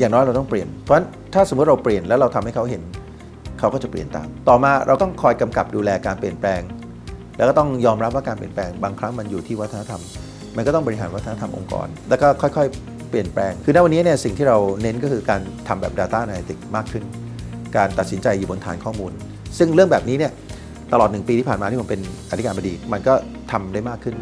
อย่างน้อยเราต้องเปลี่ยน เพราะฉะนั้นถ้าสมมติเราเปลี่ยนแล้วเราทำให้เขาเห็น เขาก็จะเปลี่ยนตาม ต่อมาเราต้องคอยกำกับดูแลการเปลี่ยนแปลง แล้วก็ต้องยอมรับว่าการเปลี่ยนแปลงบางครั้งมันอยู่ที่วัฒนธรรม มันก็ต้องบริหารวัฒนธรรมองค์กร แล้วก็ค่อยๆ เปลี่ยนแปลง คือณวันนี้เนี่ยสิ่งที่เราเน้นก็คือการทำแบบ Data Analytics มากขึ้น การตัดสินใจอยู่บนฐานข้อมูล ซึ่งเรื่องแบบนี้เนี่ยตลอดหนึ่งปีที่ผ่านมาที่ผมเป็นอธิการบดี มันก็ทำได้มากขึ้น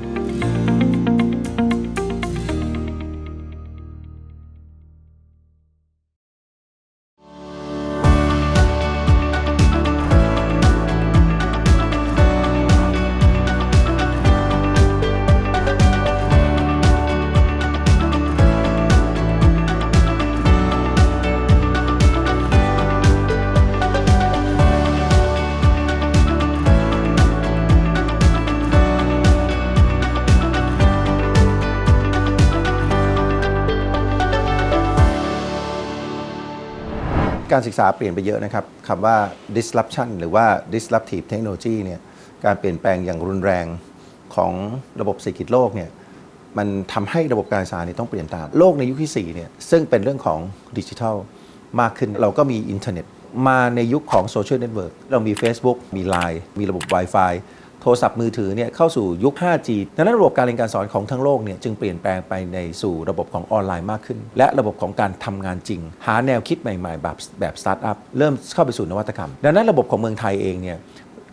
การศึกษาเปลี่ยนไปเยอะนะครับคำว่า disruption หรือว่า disruptive technology เนี่ยการเปลี่ยนแปลงอย่างรุนแรงของระบบเศรษฐกิจโลกเนี่ยมันทำให้ระบบการศึกษาเนี่ยต้องเปลี่ยนตาม โลกในยุคที่4เนี่ยซึ่งเป็นเรื่องของดิจิทัลมากขึ้นเราก็มีอินเทอร์เน็ต มาในยุคของโซเชียลเน็ตเวิร์กเรามี Facebook มี Line มีระบบ Wi-Fi โทรศัพท์มือถือเนี่ยเข้าสู่ยุค 5G ดังนั้นระบบการเรียนการสอนของทั้งโลกเนี่ยจึงเปลี่ยนแปลงไปในสู่ระบบของออนไลน์มากขึ้น และระบบของการทำงานจริง หาแนวคิดใหม่ๆ แบบแบบสตาร์ทอัพเริ่มเข้าไปสู่นวัตกรรม ดังนั้นระบบของเมืองไทยเองเนี่ย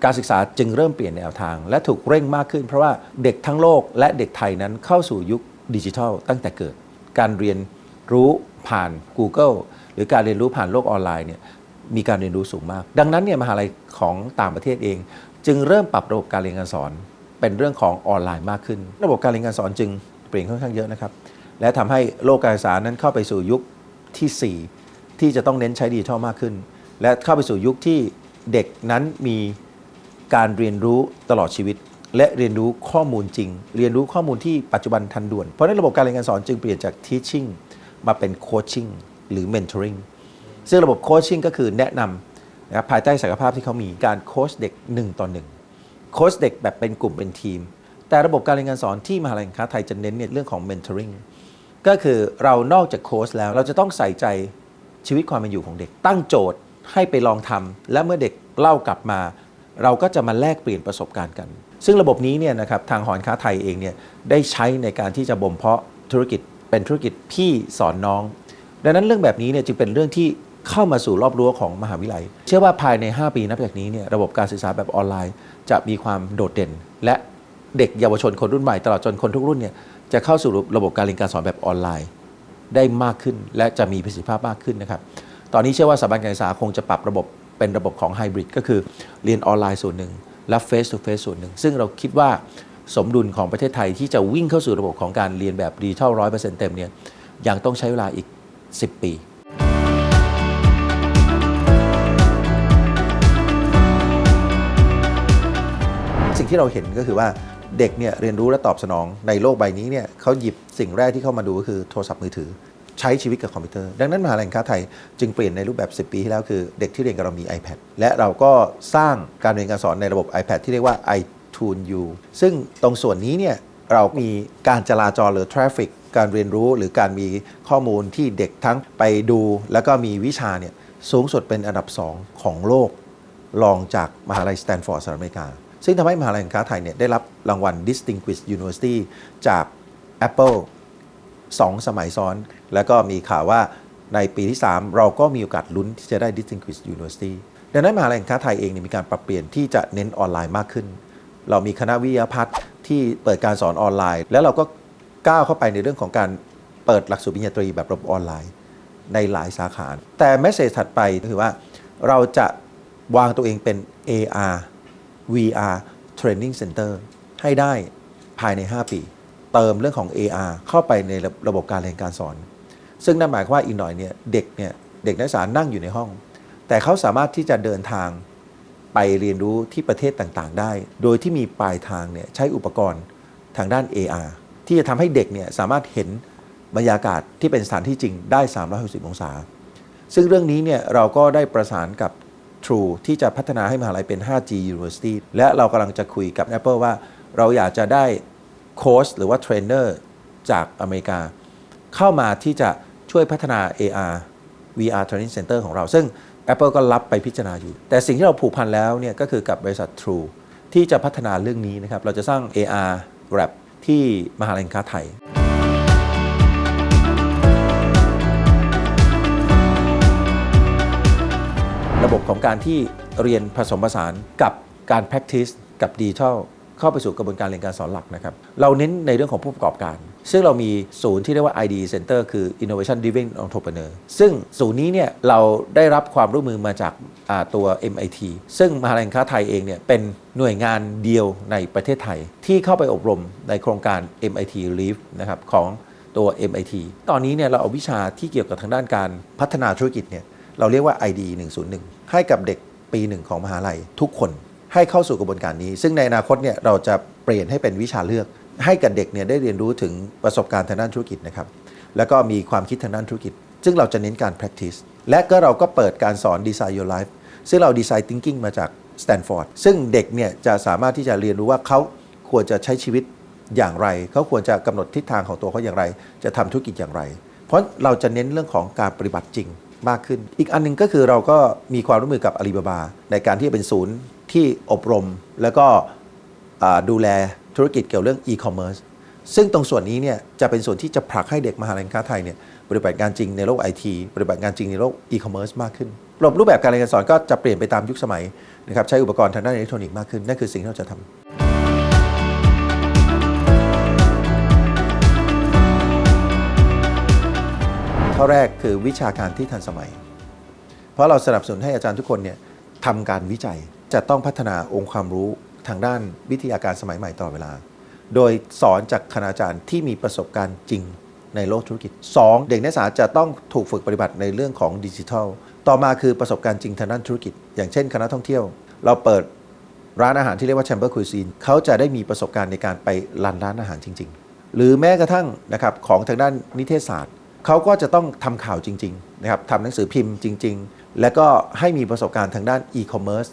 การศึกษาจึงเริ่มเปลี่ยนแนวทาง และถูกเร่งมากขึ้น เพราะว่าเด็กทั้งโลกและเด็กไทยนั้นเข้าสู่ยุคดิจิทัล ตั้งแต่เกิด การเรียนรู้ผ่าน Google หรือการเรียนรู้ผ่านโลกออนไลน์เนี่ยมีการเรียนรู้สูงมาก ดังนั้นเนี่ยมหาลัยของต่างประเทศเอง จึงเริ่มปรับระบบการเรียนการสอน เป็นเรื่องของออนไลน์มากขึ้น ระบบการเรียนการสอนจึงเปลี่ยนค่อนข้างเยอะนะครับ และทำให้โลกการศึกษานั้นเข้าไปสู่ยุคทีสี่ 4 ที่จะต้องเน้นใช้ดิจิทัลมากขึ้น และเข้าไปสู่ยุคที่เด็กนั้นมีการเรียนรู้ตลอดชีวิต และเรียนรู้ข้อมูลจริง เรียนรู้ข้อมูลที่ปัจจุบันทันด่วน เพราะนั้นระบบการเรียนการสอนจึงเปลี่ยนจาก teaching มาเป็น coaching หรือ mentoring ซึ่งระบบโคชชิ่งก็คือแนะนำ นะครับภายใต้ศักยภาพที่เขามีการโค้ชเด็ก 1 ต่อ 1 โค้ชเด็กแบบเป็นกลุ่มเป็นทีม แต่ระบบการเรียนการสอนที่มหาลัยการค้าไทยจะเน้นเนี่ยเรื่องของ mentoring ก็คือเรานอกจากโค้ชแล้วเราจะต้องใส่ใจชีวิตความเป็นอยู่ของเด็ก ตั้งโจทย์ให้ไปลองทำและเมื่อเด็กเล่ากลับมา เราก็จะมาแลกเปลี่ยนประสบการณ์กัน ซึ่งระบบนี้เนี่ยนะครับทางหอการค้าไทยเองเนี่ยได้ใช้ในการที่จะบ่มเพาะธุรกิจเป็นธุรกิจพี่สอนน้อง ดังนั้นเรื่องแบบนี้เนี่ยจึงเป็นเรื่องที่ เข้ามาสู่รอบรั้วของมหาวิทยาลัย เชื่อว่าภายใน 5 ปีนับจากนี้เนี่ยระบบการศึกษาแบบออนไลน์ จะมีความโดดเด่น และเด็กเยาวชนคนรุ่นใหม่ตลอดจนคนทุกรุ่นเนี่ยจะเข้าสู่ระบบการเรียนการสอนแบบออนไลน์ ได้มากขึ้น และจะมีประสิทธิภาพมากขึ้นนะครับตอนนี้เชื่อว่าสถาบันการศึกษาคงจะปรับระบบเป็นระบบของไฮบริดก็คือเรียนออนไลน์ส่วนหนึ่งและเฟส to เฟสส่วนหนึ่ง ซึ่งเราคิดว่าสมดุลของประเทศไทยที่จะวิ่งเข้าสู่ระบบของการเรียนแบบดิจิทัลร้อยเปอร์เซ็นต์เต็มเนี่ยยังต้องใช้เวลาอีก 10 ปี สิ่งที่เราเห็นก็คือว่าเด็กเนี่ยเรียนรู้และตอบสนองในโลกใบนี้เนี่ยเขาหยิบสิ่งแรกที่เข้ามาดูก็คือโทรศัพท์มือถือ ใช้ชีวิตกับคอมพิวเตอร์ ดังนั้นมหาลัยการค้าไทยจึงเปลี่ยนในรูปแบบ 10 ปีที่แล้วคือ เด็กที่เรียนกับเรามี iPad และเราก็สร้างการเรียนการสอนในระบบ iPad ที่เรียกว่า iTune U ซึ่งตรงส่วนนี้เนี่ยเรามีการจราจรหรือ traffic การเรียนรู้หรือการมีข้อมูลที่เด็กทั้งไปดู แล้วก็มีวิชาเนี่ยสูงสุดเป็นอันดับ 2 ของโลกรองจากมหาลัยสแตนฟอร์ดสหรัฐอเมริกา ซึ่งทำให้มหาลัยการค้าไทยเนี่ยได้รับรางวัล Distinguished University จาก Apple 2 สมัยซ้อน แล้วก็มีข่าวว่าในปีที่ 3 เราก็มีโอกาสลุ้นที่จะได้ Distinguished University ดังนั้นมหาลัยการค้าไทยเองเมีการปรับเปลี่ยนที่จะเน้นออนไลน์มากขึ้น เรามีคณะวิทยาพัฒน์ที่เปิดการสอนออนไลน์ แล้วเราก็ก้าวเข้าไปในเรื่องของการเปิดหลักสูตรปริญญาตรีแบบระบบออนไลน์ ในหลายสาขา แต่แมสเซจถัดไปก็คือว่าเราจะวางตัวเองเป็น AR VR Training Center ให้ได้ภายใน 5 ปี เติมเรื่องของ AR เข้าไปในระบบการเรียนการสอน ซึ่งนั่นหมายความว่าอีกหน่อยเนี่ยเด็กเนี่ยเด็กนักศึกษานั่งอยู่ในห้อง แต่เขาสามารถที่จะเดินทางไปเรียนรู้ที่ประเทศต่างๆ ได้ โดยที่มีปลายทางเนี่ยใช้อุปกรณ์ทางด้าน AR ที่จะทำให้เด็กเนี่ยสามารถเห็นบรรยากาศที่เป็นสถานที่จริงได้ 360 องศา ซึ่งเรื่องนี้เนี่ยเราก็ได้ประสานกับ True ที่จะพัฒนาให้มหาลัยเป็น 5G University และเรากำลังจะคุยกับ Apple ว่าเราอยากจะได้โค้ชหรือว่าเทรนเนอร์จากอเมริกา เข้ามาที่จะช่วยพัฒนา AR VR Training Center ของเรา ซึ่ง Apple ก็รับไปพิจารณาอยู่ แต่สิ่งที่เราผูกพันแล้วเนี่ยก็คือกับบริษัท True ที่จะพัฒนาเรื่องนี้นะครับ เราจะสร้าง AR Lab ที่มหาลัยการค้าไทย ระบบของการที่เรียนผสมผสานกับการ practice กับดิจิทัลเข้าไปสู่กระบวนการเรียนการสอนหลักนะครับ เราเน้นในเรื่องของผู้ประกอบการ ซึ่งเรามีศูนย์ที่เรียกว่า ID Center คือ Innovation Driven Entrepreneur ซึ่งศูนย์นี้เนี่ยเราได้รับความร่วมมือมาจากาตัว MIT ซึ่งมหาลัยค้าไทยเองเนี่ยเป็นหน่วยงานเดียวในประเทศไทย ที่เข้าไปอบรมในโครงการ MIT Leap นะครับของตัว MIT ตอนนี้เนี่ยเราเอาวิชาที่เกี่ยวกับทางด้านการพัฒนาธุรกิจเนี่ย เราเรียกว่า ID 101 ให้กับเด็กปีหนึ่งของมหาลัยทุกคนให้เข้าสู่กระบวนการนี้ ซึ่งในอนาคตเนี่ยเราจะเปลี่ยนให้เป็นวิชาเลือก ให้กับเด็กเนี่ยได้เรียนรู้ถึงประสบการณ์ทางด้านธุรกิจนะครับแล้วก็มีความคิดทางด้านธุรกิจ ซึ่งเราจะเน้นการ practice และก็เราก็เปิดการสอน Design Your Life ซึ่งเรา Design Thinking มาจาก Stanford ซึ่งเด็กเนี่ยจะสามารถที่จะเรียนรู้ว่าเขาควรจะใช้ชีวิตอย่างไร เขาควรจะกำหนดทิศทางของตัวเขาอย่างไร จะทำธุรกิจอย่างไร เพราะเราจะเน้นเรื่องของการปฏิบัติจริง มากขึ้น อีกอันหนึงก็คือเราก็มีความร่วมมือกับอาลีบาบา ในการที่จะเป็นศูนย์ที่อบรม แล้วก็ดูแลธุรกิจเกี่ยวเรื่อง e-commerce ซึ่งตรงส่วนนี้เนี่ยจะเป็นส่วนที่จะผลักให้เด็กมหาลัยการค้าไทยเนี่ยปฏิบัติงานจริงในโลกไอทีปฏิบัติงานจริงในโลก e-commerce มากขึ้นระบบรูปแบบการเรียนการสอนก็จะเปลี่ยนไปตามยุคสมัยนะครับใช้อุปกรณ์ทางด้านอิเล็กทรอนิกส์มากขึ้นนั่นคือสิ่งที่เราจะทำ ข้อแรกคือวิชาการที่ทันสมัย เพราะเราสนับสนุนให้อาจารย์ทุกคนเนี่ยทำการวิจัยจะต้องพัฒนาองค์ความรู้ทางด้านวิทยาการสมัยใหม่ตลอดเวลา โดยสอนจากคณาจารย์ที่มีประสบการณ์จริงในโลกธุรกิจ 2. เด็กนักศึกษาจะต้องถูกฝึกปฏิบัติในเรื่องของดิจิทัล ต่อมาคือประสบการณ์จริงทางด้านธุรกิจ อย่างเช่น คณะท่องเที่ยว เราเปิดร้านอาหารที่เรียกว่า Chamber Cuisine เขาจะได้มีประสบการณ์ในการไปรันร้านอาหารจริง ๆ หรือแม้กระทั่งนะครับของทางด้านนิเทศศาสตร์ เขาก็จะต้องทำข่าวจริงๆนะครับทำหนังสือพิมพ์จริง ๆ แล้วก็ให้มีประสบการณ์ทางด้านอีคอมเมิร์ซ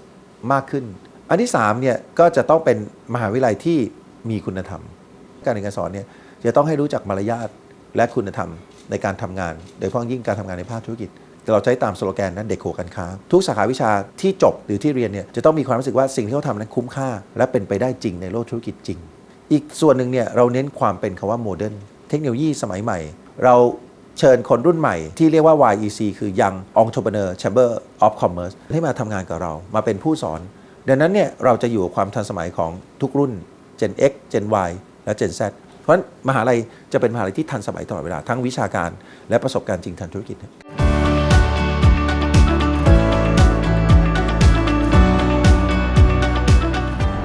มากขึ้น อันที่3เนี่ยก็จะต้องเป็นมหาวิทยาลัยที่มีคุณธรรม การเรียนการสอนเนี่ยจะต้องให้รู้จักมารยาทและคุณธรรมในการทำงาน โดยเฉพาะยิ่งการทำงานในภาคธุรกิจเราใช้ตามสโลแกนนั้นเด็กโขกันค้า ทุกสาขาวิชาที่จบหรือที่เรียนเนี่ยจะต้องมีความรู้สึกว่าสิ่งที่เขาทำนั้นคุ้มค่า และเป็นไปได้จริงในโลกธุรกิจจริง อีกส่วนหนึ่งเนี่ยเราเน้นความเป็นคาว่าโมเดิร์นเทคโนโลยีสมัยใหม่ เรา เชิญคนรุ่นใหม่ที่เรียกว่า YEC คือ Young Entrepreneur Chamber of Commerce ให้มาทำงานกับเรามาเป็นผู้สอน ดังนั้นเนี่ยเราจะอยู่กับความทันสมัยของทุกรุ่น Gen X Gen Y และ Gen Z เพราะฉะนั้นมหาลัยจะเป็นมหาลัยที่ทันสมัยตลอดเวลาทั้งวิชาการและประสบการณ์จริงทางธุรกิจ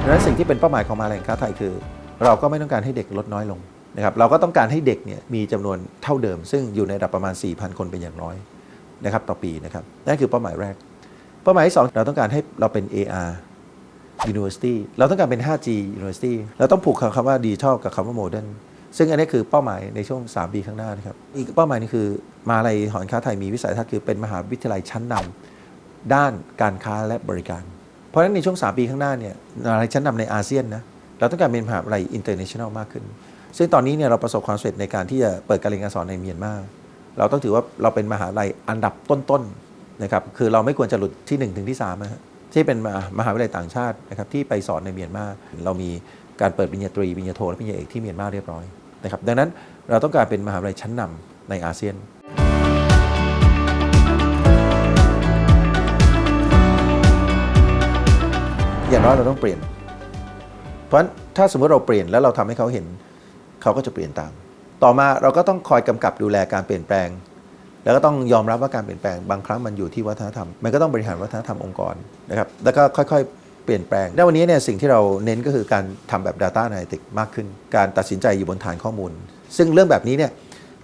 ดังนั้นสิ่งที่เป็นเป้าหมายของมหาลัยการค้าไทยคือ เราก็ไม่ต้องการให้เด็กลดน้อยลง นะครับเราก็ต้องการให้เด็กเนี่ยมีจำนวนเท่าเดิม ซึ่งอยู่ในระดับประมาณ 4,000 คนเป็นอย่างน้อยนะครับต่อปีนะครับนั่นคือเป้าหมายแรก เป้าหมายที่สองเราต้องการให้เราเป็น AR University เราต้องการเป็น 5G University เราต้องผูกคำว่า Digital กับคำว่า Modern ซึ่งอันนี้คือเป้าหมายในช่วง 3 ปีข้างหน้านะครับอีกเป้าหมายนึงคือมหาลัยหอการค้าไทยมีวิสัยทัศน์คือเป็นมหาวิทยาลัยชั้นนำด้านการค้าและบริการ เพราะฉะนั้นในช่วง 3 ปีข้างหน้าเนี่ยมหาลัยชั้นนำในอาเซียนนะเราต้องการเป็นมหาวิทยาลัย international มากขึ้น ซึ่งตอนนี้เนี่ยเราประสบความสำเร็จในการที่จะเปิดการเรียนการสอนในเมียนมาเราต้องถือว่าเราเป็นมหาลัยอันดับต้นๆนะครับคือเราไม่ควรจะหลุดที่1ถึงที่3นะฮะที่เป็นมหาวิทยาลัยต่างชาตินะครับที่ไปสอนในเมียนมาเรามีการเปิดปริญญาตรีปริญญาโทและปริญญาเอกที่เมียนมาเรียบร้อยนะครับดังนั้นเราต้องการเป็นมหาวิทยาลัยชั้นนำในอาเซียนอย่างน้อยเราต้องเปลี่ยน เพราะฉะนั้นถ้าสมมติเราเปลี่ยนแล้วเราทำให้เขาเห็น เขาก็จะเปลี่ยนตาม ต่อมาเราก็ต้องคอยกำกับดูแลการเปลี่ยนแปลง แล้วก็ต้องยอมรับว่าการเปลี่ยนแปลงบางครั้งมันอยู่ที่วัฒนธรรม มันก็ต้องบริหารวัฒนธรรมองค์กรนะครับแล้วก็ค่อยๆ เปลี่ยนแปลง แล้ววันนี้เนี่ยสิ่งที่เราเน้นก็คือการทำแบบ Data Analytics มากขึ้น การตัดสินใจอยู่บนฐานข้อมูล ซึ่งเรื่องแบบนี้เนี่ย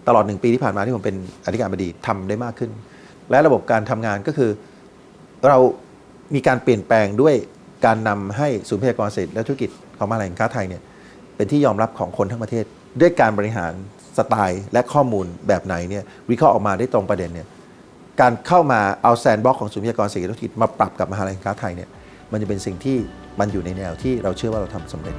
ตลอดหนึ่งปีที่ผ่านมาที่ผมเป็นอธิการบดีทำได้มากขึ้น และระบบการทำงานก็คือ เรามีการเปลี่ยนแปลงด้วยการนำให้ศูนย์พยากรเศรษฐกิจและธุรกิจของมหาลัยแห่งค้าไทยเนี่ย เป็นที่ยอมรับของคนทั้งประเทศ ด้วยการบริหารสไตล์และข้อมูลแบบไหนเนี่ยวิเคราะห์ออกมาได้ตรงประเด็นเนี่ยการเข้ามาเอาแซนบ็อกของศูนย์พยากรเศรษฐกิจธุรกิจมาปรับกับมหาลัยการค้าไทยเนี่ยมันจะเป็นสิ่งที่มันอยู่ในแนวที่เราเชื่อว่าเราทำสำเร็จ